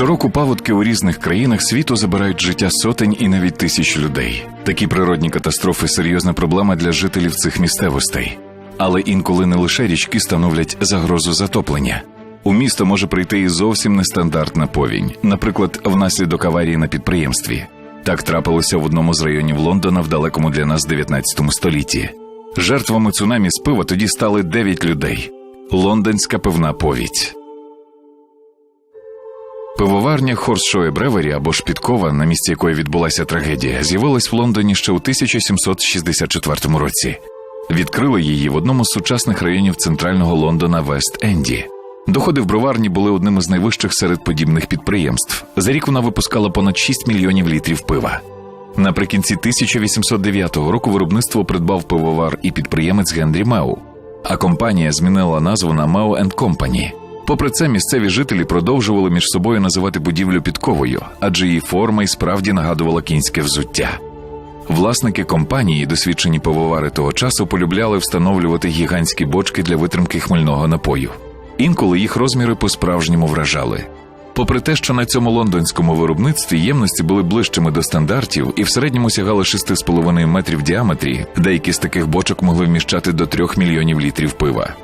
Щороку паводки у різних країнах світу забирають життя сотень і навіть тисяч людей. Такі природні катастрофи серйозна проблема для жителів цих місцевостей. Але інколи не лише річки становлять загрозу затоплення. У місто може прийти і зовсім нестандартна повінь, наприклад, внаслідок аварії на підприємстві. Так трапилося в одному з районів Лондона в далекому для нас 19 столітті. Жертвами цунамі з пива тоді стали 9 людей. Лондонська пивна повідь. Пивоварня Хорсшоє Бревері або ж на місці якої відбулася трагедія, з'явилась в Лондоні ще у 1764 році. Відкрили її в одному з сучасних районів центрального Лондона Вест-Енді. Доходи в броварні були одним із найвищих серед подібних підприємств. За рік вона випускала понад 6 мільйонів літрів пива. Наприкінці 1809 року виробництво придбав пивовар і підприємець Генрі Меу, а компанія змінила назву на Меу Company. Попри це, місцеві жителі продовжували між собою називати будівлю підковою, адже її форма й справді нагадувала кінське взуття. Власники компанії, досвідчені пивовари того часу, полюбляли встановлювати гігантські бочки для витримки хмельного напою. Інколи їх розміри по-справжньому вражали. Попри те, що на цьому лондонському виробництві ємності були ближчими до стандартів і в середньому сягали 6,5 метрів в діаметрі, деякі з таких бочок могли вміщати до 3 мільйонів літрів пива.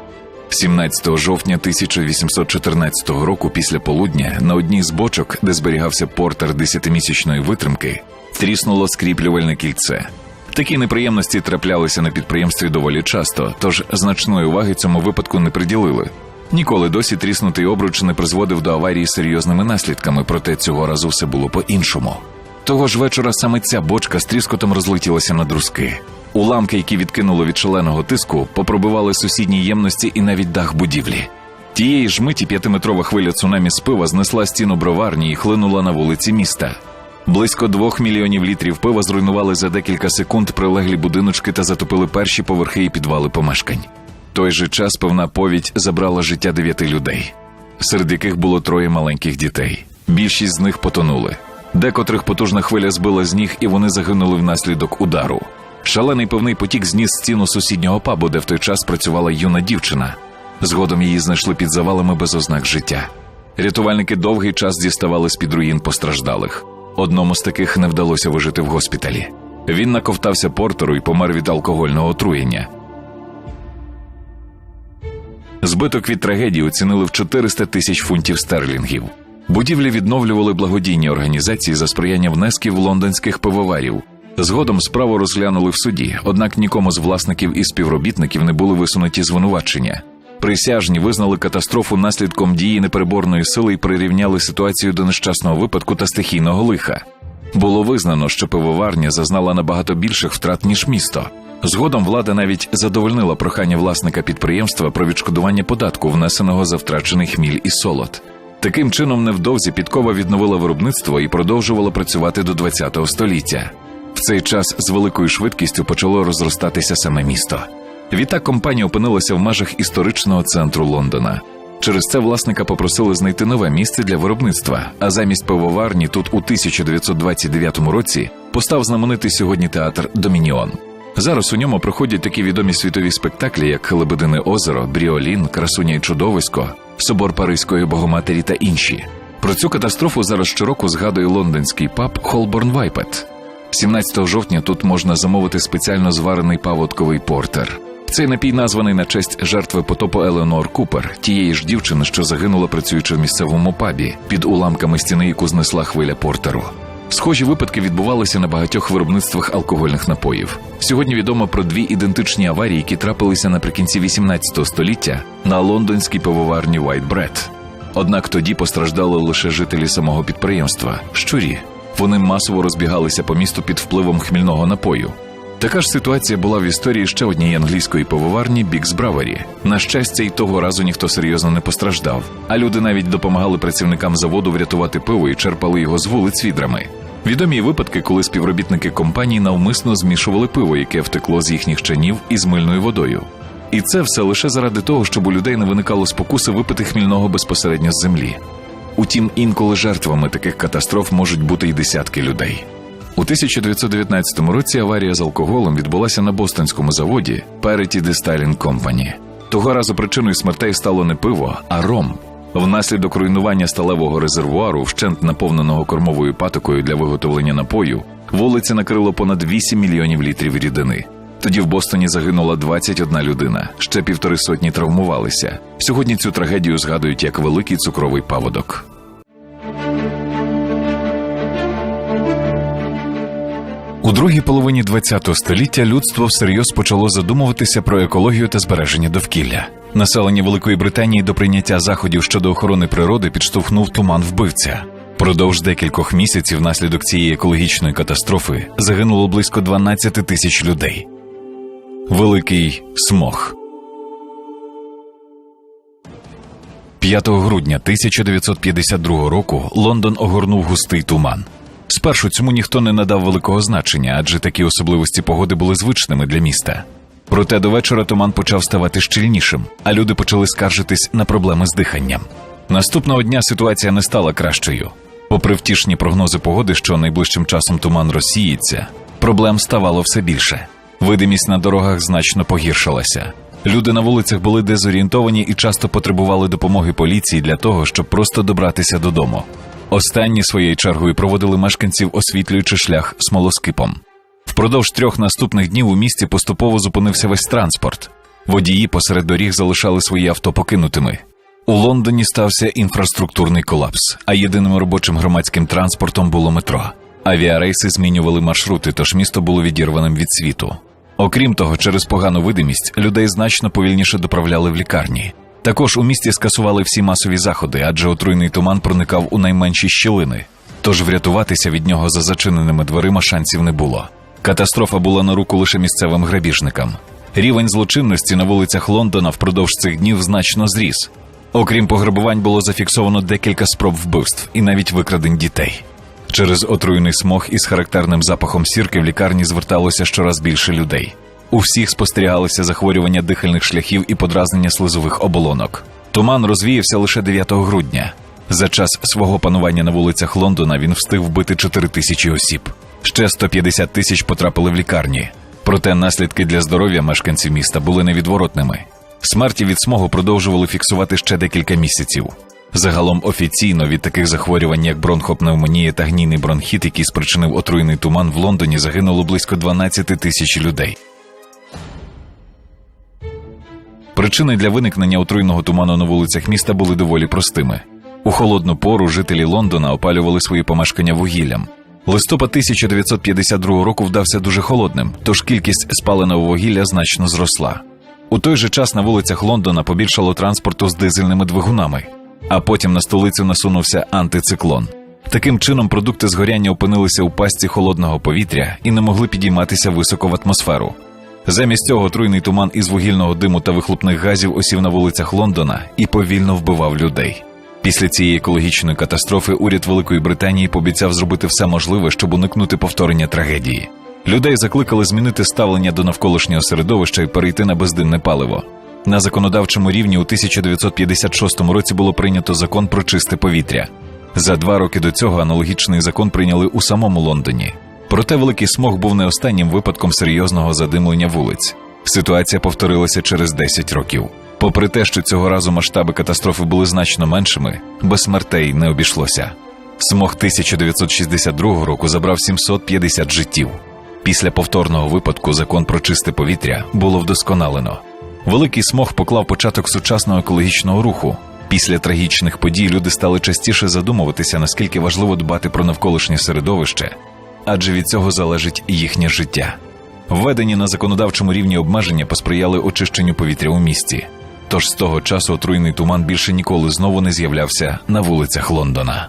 17 жовтня 1814 року, після полудня, на одній з бочок, де зберігався портер десятимісячної витримки, тріснуло скріплювальне кільце. Такі неприємності траплялися на підприємстві доволі часто, тож значної уваги цьому випадку не приділили. Ніколи досі тріснутий обруч не призводив до аварії серйозними наслідками, проте цього разу все було по-іншому. Того ж вечора саме ця бочка з тріскотом розлетілася на друзки. Уламки, які відкинуло від шаленого тиску, попробивали сусідні ємності і навіть дах будівлі. Тієї ж миті п'ятиметрова хвиля цунамі з пива знесла стіну броварні і хлинула на вулиці міста. Близько двох мільйонів літрів пива зруйнували за декілька секунд прилеглі будиночки та затопили перші поверхи і підвали помешкань. Той же час певна повідь забрала життя дев'яти людей, серед яких було троє маленьких дітей. Більшість з них потонули. Декотрих потужна хвиля збила з ніг, і вони загинули внаслідок удару. Шалений пивний потік зніс стіну сусіднього пабу, де в той час працювала юна дівчина. Згодом її знайшли під завалами без ознак життя. Рятувальники довгий час діставали з під руїн постраждалих. Одному з таких не вдалося вижити в госпіталі. Він наковтався портеру і помер від алкогольного отруєння. Збиток від трагедії оцінили в 400 тисяч фунтів стерлінгів. Будівлі відновлювали благодійні організації за сприяння внесків лондонських пивоварів. Згодом справу розглянули в суді, однак нікому з власників і співробітників не були висунуті звинувачення. Присяжні визнали катастрофу наслідком дії непереборної сили і прирівняли ситуацію до нещасного випадку та стихійного лиха. Було визнано, що пивоварня зазнала набагато більших втрат ніж місто. Згодом влада навіть задовольнила прохання власника підприємства про відшкодування податку, внесеного за втрачений хміль і солод. Таким чином, невдовзі підкова відновила виробництво і продовжувала працювати до ХХ століття. В цей час з великою швидкістю почало розростатися саме місто. Відтак компанія опинилася в межах історичного центру Лондона. Через це власника попросили знайти нове місце для виробництва. А замість пивоварні тут у 1929 році постав знаменитий сьогодні театр Домініон. Зараз у ньому проходять такі відомі світові спектаклі, як Лебедине озеро, Бріолін, Красуня і Чудовисько, Собор Паризької Богоматері та інші. Про цю катастрофу зараз щороку згадує лондонський паб Холборн Вайпет. 17 жовтня тут можна замовити спеціально зварений паводковий портер. Цей напій названий на честь жертви потопу Еленор Купер, тієї ж дівчини, що загинула працюючи в місцевому пабі під уламками стіни, яку знесла хвиля портеру. Схожі випадки відбувалися на багатьох виробництвах алкогольних напоїв. Сьогодні відомо про дві ідентичні аварії, які трапилися наприкінці 18 століття на лондонській пивоварні White Bread. Однак тоді постраждали лише жителі самого підприємства щурі. Вони масово розбігалися по місту під впливом хмільного напою. Така ж ситуація була в історії ще однієї англійської пивоварні Бікс Бравері. На щастя, й того разу ніхто серйозно не постраждав, а люди навіть допомагали працівникам заводу врятувати пиво і черпали його з вулиць відрами. Відомі випадки, коли співробітники компанії навмисно змішували пиво, яке втекло з їхніх чанів із мильною водою. І це все лише заради того, щоб у людей не виникало спокуси випити хмільного безпосередньо з землі. Утім, інколи жертвами таких катастроф можуть бути й десятки людей. У 1919 році аварія з алкоголем відбулася на бостонському заводі Parity Distilling Company. Того разу причиною смертей стало не пиво, а ром. Внаслідок руйнування сталевого резервуару, вщент наповненого кормовою патокою для виготовлення напою, вулиці накрило понад 8 мільйонів літрів рідини. Тоді в Бостоні загинула 21 людина, ще півтори сотні травмувалися. Сьогодні цю трагедію згадують як великий цукровий паводок. У другій половині ХХ століття людство всерйоз почало задумуватися про екологію та збереження довкілля. Населення Великої Британії до прийняття заходів щодо охорони природи підштовхнув туман вбивця. Продовж декількох місяців внаслідок цієї екологічної катастрофи загинуло близько 12 тисяч людей. Великий смог. 5 грудня 1952 року Лондон огорнув густий туман. Спершу цьому ніхто не надав великого значення, адже такі особливості погоди були звичними для міста. Проте до вечора туман почав ставати щільнішим, а люди почали скаржитись на проблеми з диханням. Наступного дня ситуація не стала кращою. Попри втішні прогнози погоди, що найближчим часом туман розсіється, проблем ставало все більше. Видимість на дорогах значно погіршилася. Люди на вулицях були дезорієнтовані і часто потребували допомоги поліції для того, щоб просто добратися додому. Останні своєю чергою проводили мешканців, освітлюючи шлях смолоскипом. Впродовж трьох наступних днів у місті поступово зупинився весь транспорт. Водії посеред доріг залишали свої авто покинутими. У Лондоні стався інфраструктурний колапс, а єдиним робочим громадським транспортом було метро. Авіарейси змінювали маршрути, тож місто було відірваним від світу. Окрім того, через погану видимість людей значно повільніше доправляли в лікарні. Також у місті скасували всі масові заходи, адже отруйний туман проникав у найменші щілини. Тож врятуватися від нього за зачиненими дверима шансів не було. Катастрофа була на руку лише місцевим грабіжникам. Рівень злочинності на вулицях Лондона впродовж цих днів значно зріс. Окрім пограбувань, було зафіксовано декілька спроб вбивств і навіть викрадень дітей. Через отруйний смог із характерним запахом сірки в лікарні зверталося щораз більше людей. У всіх спостерігалися захворювання дихальних шляхів і подразнення слизових оболонок. Туман розвіявся лише 9 грудня. За час свого панування на вулицях Лондона він встиг вбити 4 тисячі осіб. Ще 150 тисяч потрапили в лікарні. Проте наслідки для здоров'я мешканців міста були невідворотними. Смерті від смогу продовжували фіксувати ще декілька місяців. Загалом офіційно від таких захворювань, як бронхопневмонія та гнійний бронхіт, який спричинив отруйний туман в Лондоні, загинуло близько 12 тисяч людей. Причини для виникнення отруйного туману на вулицях міста були доволі простими. У холодну пору жителі Лондона опалювали свої помешкання вугіллям. Листопад 1952 року вдався дуже холодним, тож кількість спаленого вугілля значно зросла. У той же час на вулицях Лондона побільшало транспорту з дизельними двигунами, а потім на столицю насунувся антициклон. Таким чином, продукти згоряння опинилися у пастці холодного повітря і не могли підійматися високо в атмосферу. Замість цього труйний туман із вугільного диму та вихлопних газів осів на вулицях Лондона і повільно вбивав людей. Після цієї екологічної катастрофи уряд Великої Британії пообіцяв зробити все можливе, щоб уникнути повторення трагедії. Людей закликали змінити ставлення до навколишнього середовища і перейти на бездимне паливо. На законодавчому рівні у 1956 році було прийнято закон про чисте повітря. За два роки до цього аналогічний закон прийняли у самому Лондоні. Проте великий смог був не останнім випадком серйозного задимлення вулиць. Ситуація повторилася через 10 років. Попри те, що цього разу масштаби катастрофи були значно меншими, без смертей не обійшлося. Смог 1962 року забрав 750 життів. Після повторного випадку закон про чисте повітря було вдосконалено. Великий смог поклав початок сучасного екологічного руху. Після трагічних подій люди стали частіше задумуватися, наскільки важливо дбати про навколишнє середовище, адже від цього залежить їхнє життя. Введені на законодавчому рівні обмеження посприяли очищенню повітря у місті. Тож з того часу отруйний туман більше ніколи знову не з'являвся на вулицях Лондона.